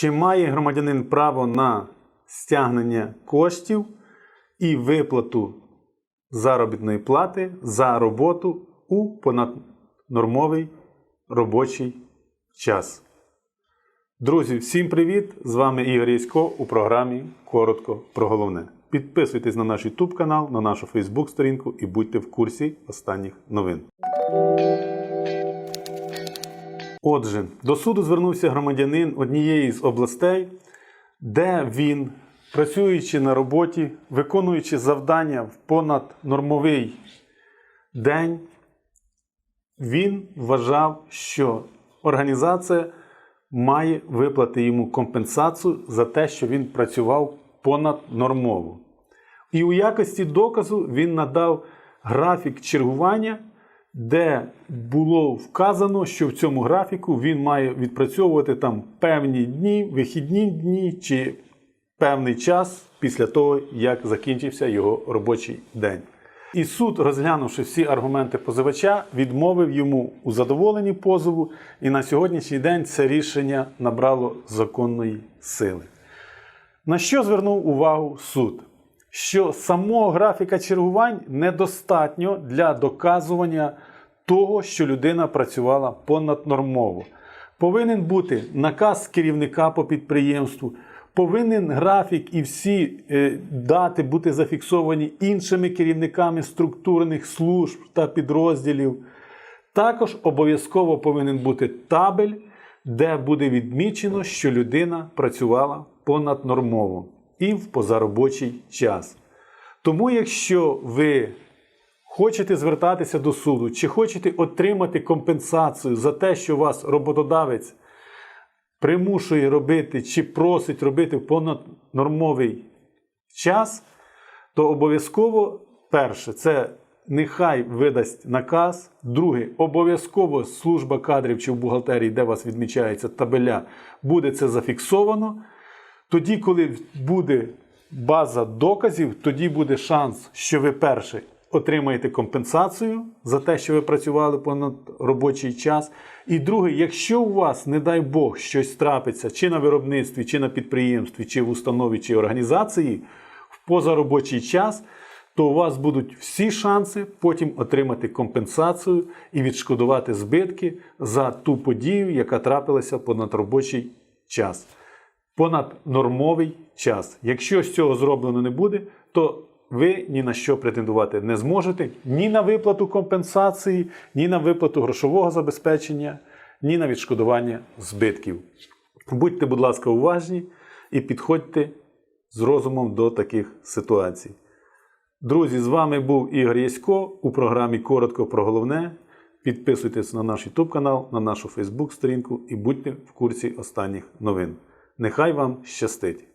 Чи має громадянин право на стягнення коштів і виплату заробітної плати за роботу у понаднормовий робочий час? Друзі, всім привіт! З вами Ігор Ясько у програмі Коротко про головне. Підписуйтесь на наш YouTube канал, на нашу Facebook сторінку і будьте в курсі останніх новин. Отже, до суду звернувся громадянин однієї з областей, де він, працюючи на роботі, виконуючи завдання в понаднормовий день, він вважав, що організація має виплати йому компенсацію за те, що він працював понаднормово. І у якості доказу він надав графік чергування, де було вказано, що в цьому графіку він має відпрацьовувати там певні дні, вихідні дні чи певний час після того, як закінчився його робочий день. І суд, розглянувши всі аргументи позивача, відмовив йому у задоволенні позову, і на сьогоднішній день це рішення набрало законної сили. На що звернув увагу суд? Що самого графіка чергувань недостатньо для доказування того, що людина працювала понаднормово. Повинен бути наказ керівника по підприємству, повинен графік і всі е, дати бути зафіксовані іншими керівниками структурних служб та підрозділів. Також обов'язково повинен бути табель, де буде відмічено, що людина працювала понаднормово і в позаробочий час. Тому, якщо ви хочете звертатися до суду, чи хочете отримати компенсацію за те, що вас роботодавець примушує робити чи просить робити в понаднормовий час, то обов'язково перше, це нехай видасть наказ. Друге, обов'язково служба кадрів чи в бухгалтерії, де вас відмічається табеля, буде це зафіксовано. Тоді, коли буде база доказів, тоді буде шанс, що ви перше отримаєте компенсацію за те, що ви працювали понад робочий час. І друге, якщо у вас, не дай Бог, щось трапиться чи на виробництві, чи на підприємстві, чи в установі, чи організації в позаробочий час, то у вас будуть всі шанси потім отримати компенсацію і відшкодувати збитки за ту подію, яка трапилася понад робочий час. Понаднормовий час. Якщо з цього зроблено не буде, то ви ні на що претендувати не зможете ні на виплату компенсації, ні на виплату грошового забезпечення, ні на відшкодування збитків. Будьте, будь ласка, уважні і підходьте з розумом до таких ситуацій. Друзі, з вами був Ігор Ясько у програмі Коротко про головне. Підписуйтесь на наш YouTube канал, на нашу Facebook сторінку і будьте в курсі останніх новин. Нехай вам щастить!